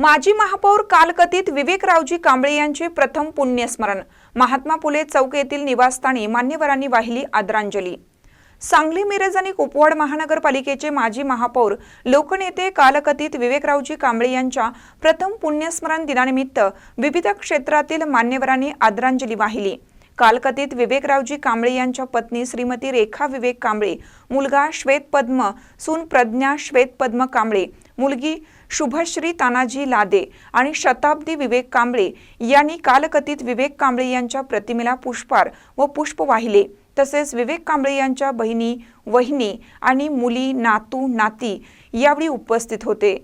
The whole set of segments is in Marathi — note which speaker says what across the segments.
Speaker 1: माजी महापौर कालकथित विवेकरावजी कांबळे यांचे प्रथम पुण्यस्मरण. महात्मा फुले चौक येथील निवासस्थानी मान्यवरांनी वाहिली आदरांजली. सांगली मिरज आणि कुपवाड महानगरपालिकेचे माजी महापौर लोकनेते कालकथित विवेकरावजी कांबळे यांच्या प्रथम पुण्यस्मरण दिनानिमित्त विविध क्षेत्रातील मान्यवरांनी आदरांजली वाहिली. कालकथित विवेकरावजी कांबळे यांच्या पत्नी श्रीमती रेखा विवेक कांबळे मुलगा श्वेत पद्म सून प्रज्ञा श्वेत पद्म कांबळे मुलगी शुभश्री तानाजी लादे आणि शताब्दी विवेक कांबळे यांनी कालकथित विवेक कांबळे यांच्या प्रतिमेला पुष्पार व पुष्प वाहिले. तसेच विवेक कांबळे यांच्या बहिणी वहिनी आणि मुली नातू नाती यावेळी उपस्थित होते.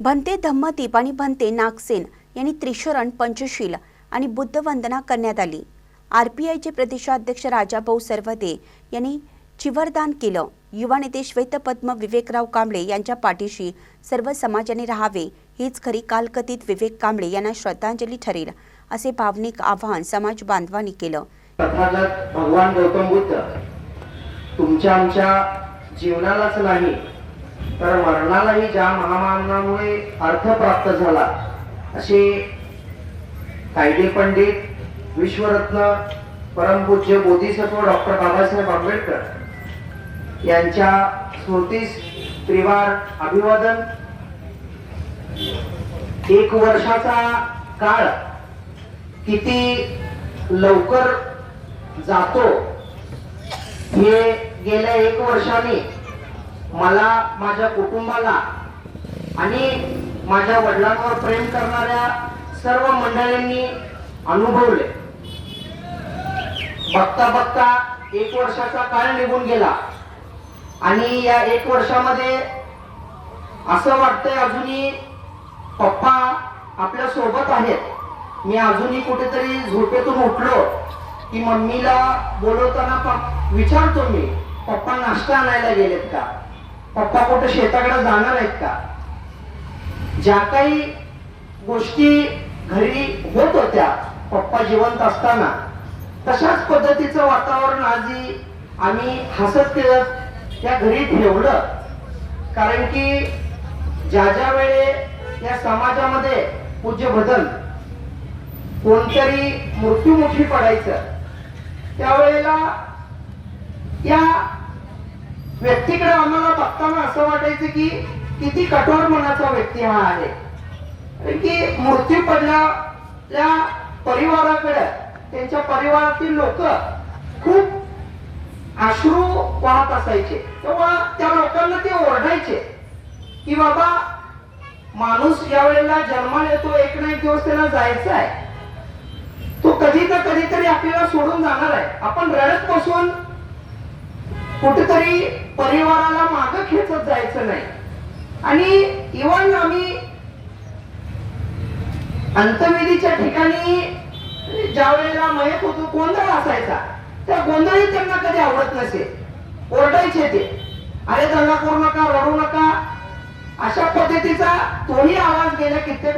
Speaker 2: भंते धम्मदीप आणि भंते नागसेन यांनी त्रिशरण पंचशील आणि बुद्धवंदना करण्यात आली. आर पी आयचे प्रदेशाध्यक्ष राजाभाऊ सरवदे यांनी चिवरदान केलं. युवा नेते श्वेतपद्म विवेकराव कांबळे यांच्या पाठीशी सर्व समाजाने राहावे हीच खरी कालकथित विवेक कांबळे यांना श्रद्धांजली ठरेल असे भावनिक आवाहन समाज बांधवांनी केलं.
Speaker 3: तथागत भगवान गौतम बुद्ध तुमच्या आमच्या जीवनालाच नाही तर मरणालाही ज्या महामानामुळे अर्थ प्राप्त झाला असे कायदे पंडित विश्वरत्न परमपूज्य बोधिसत्व डॉक्टर बाबासाहेब आंबेडकर यांच्या स्मृतीस त्रिवार अभिवादन. एक वर्षाचा काळ किती लवकर जातो हे गेल्या एक वर्षाने मला माझ्या कुटुंबाला आणि माझ्या वडिलांवर प्रेम करणाऱ्या सर्व मंडळींनी अनुभवले. बघता बघता एक वर्षाचा काळ निघून गेला. आणि या एक वर्षामध्ये असं वाटतंय अजूनही पप्पा आपल्यासोबत आहेत. मी अजूनही कुठेतरी झोपेतून उठलो की मम्मीला बोलवताना प- विचारतो मी पप्पा नाश्ता आणायला गेलेत का? पप्पा कुठे शेताकडे जाणार आहेत का? ज्या काही गोष्टी घरी होत होत्या. पप्पा जिवंत असताना. तशाच पद्धतीचं वातावरण आजी आम्ही हसत खेळत त्या घरी ठेवलं. कारण की ज्या ज्या वेळे या समाजामध्ये पूज्य बदल कोणतरी मृत्यूमुखी पडायचं त्यावेळेला या व्यक्तीकडे आम्हाला बघताना असं वाटायचं की किती कठोर मनाचा व्यक्ती हा आहे. की मृत्यू पडल्या परिवाराकडे त्यांच्या परिवारातील लोक खूप आश्रू वाहत असायचे. तेव्हा त्या लोकांना ते ओरडायचे की बाबा माणूस ज्या वेळेला जन्माला येतो एक ना एक दिवस त्याला जायचं आहे. तो कधी तर कधीतरी आपल्याला सोडून जाणार आहे. आपण रडत बसून कुठेतरी परिवाराला माग खेचत जायचं नाही. आणि इव्हन आम्ही अंतविधीच्या ठिकाणी ज्या वेळेला मयत होतो गोंधळ असायचा. त्या गोंधळी त्यांना कधी आवडत नसे ओरडायचे ते. अरे दंगा करू नका रडू नका. अशा पद्धतीचा तोही आवाज गेल्या कित्येक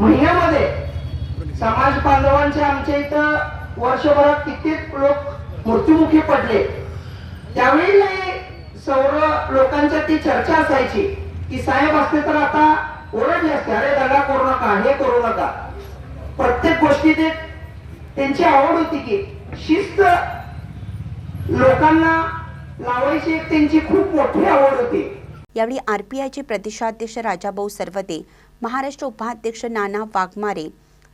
Speaker 3: महिन्यामध्ये समाज बांधवांच्या आमच्या इथं वर्षभरात कित्येक लोक मृत्युमुखी पडले. त्यावेळी सर्व लोकांच्या ती चर्चा असायची की साहेब असते तर आता ओरडले असते अरे दंगा करू नका हे करू नका. प्रत्येक गोष्टी ते त्यांची आवड होती की शिस्त लोकांना लावायची एक त्यांची खूप मोठी आवड होती.
Speaker 2: यावेळी आरपीआयचे प्रदेशाध्यक्ष राजाभाऊ सरवदे महाराष्ट्र उपाध्यक्ष नाना वाघमारे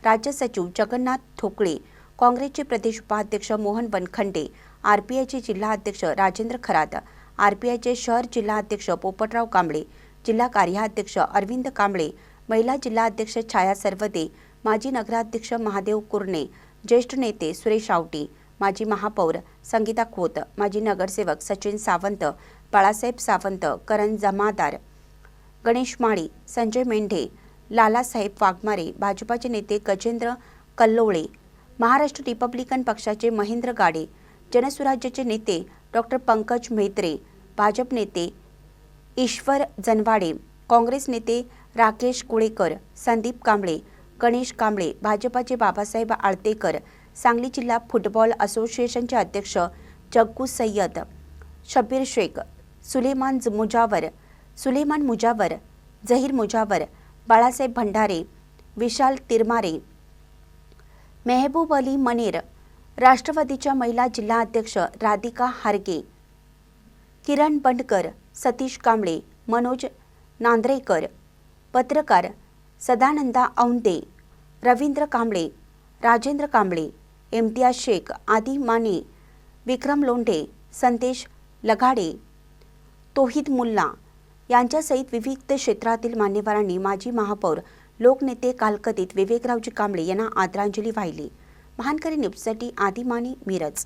Speaker 2: राज्य सचिव जगन्नाथ ठोकळे काँग्रेसचे प्रदेश उपाध्यक्ष मोहन वनखंडे आरपीआयचे पी आयचे जिल्हाध्यक्ष राजेंद्र खरात आरपीआयचे पी आयचे शहर जिल्हाध्यक्ष पोपटराव कांबळे जिल्हा कार्याध्यक्ष अरविंद कांबळे महिला जिल्हाध्यक्ष छाया सरवदे माजी नगराध्यक्ष महादेव कुर्णे ज्येष्ठ नेते सुरेश आवटी माजी महापौर संगीता खोत माजी नगरसेवक सचिन सावंत बाळासाहेब सावंत करण जमादार गणेश माळी संजय मेंढे लालासाहेब वाघमारे भाजपाचे नेते गजेंद्र कल्लोळे महाराष्ट्र रिपब्लिकन पक्षाचे महेंद्र गाडे जनसुराज्याचे नेते डॉक्टर पंकज म्हेत्रे भाजप नेते ईश्वर जनवाडे काँग्रेस नेते राकेश कुळेकर संदीप कांबळे गणेश कांबळे भाजपाचे बाबासाहेब आळतेकर सांगली जिल्हा फुटबॉल असोसिएशनचे अध्यक्ष जग्गू सय्यद शब्बीर शेख सुलेमान ज- मुजावर सुलेमान मुजावर झहीर मुजावर बाळासाहेब भंडारे विशाल तिरमारे मेहबूब अली मनेर राष्ट्रवादीच्या महिला जिल्हा अध्यक्ष राधिका हारगे किरण बंडकर सतीश कांबळे मनोज नांद्रेकर पत्रकार सदानंदा औंदे रवींद्र कांबळे राजेंद्र कांबळे इम्तियाज शेख आदी माने विक्रम लोंढे संदेश लगाडे तोहिद मुल्ला यांच्यासहित विविध क्षेत्रातील मान्यवरांनी माजी महापौर लोकनेते कालकथित विवेकरावजी कांबळे यांना आदरांजली वाहिली. महानकरी न्यूजसाठी आदिमानी मिरज.